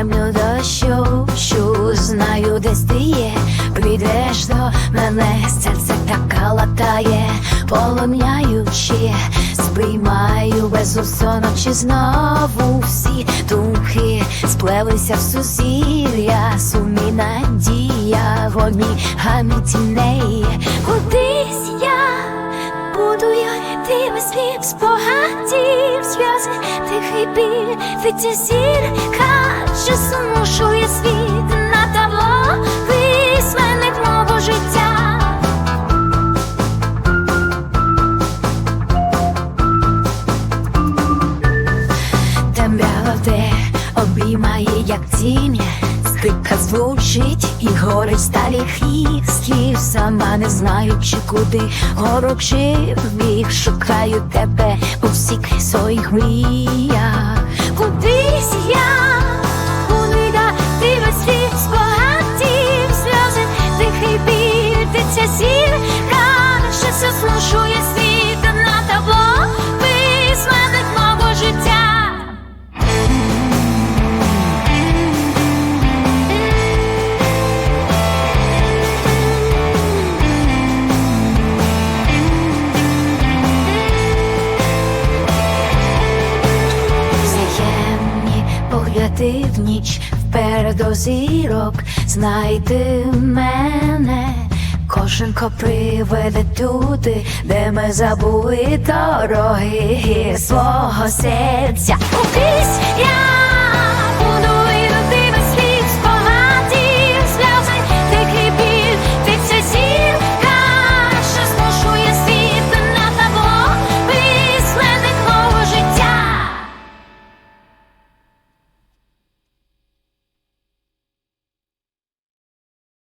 темну дощу, що знаю, десь ти є, прийдеш до мене, серце така латає, полоняючи, сприймаю без усоночі знову всі духи, сплелися в сусір'я, сумі надія, вогні гаміті неї. Кудись я буду я йти без слів, спогадів сльози, тихий біль, витязірка що змушує світ на табло, письменник мого життя. Темрява де обіймає, як тінь. Скрипка звучить і горить сталі хісків Сама не знаючи куди горок чи вбіг Шукаю тебе у всіх своїх мріях погляди в ніч вперед зірок, знайди мене. Коженко приведе туди, де ми забули дороги свого серця. Кудись я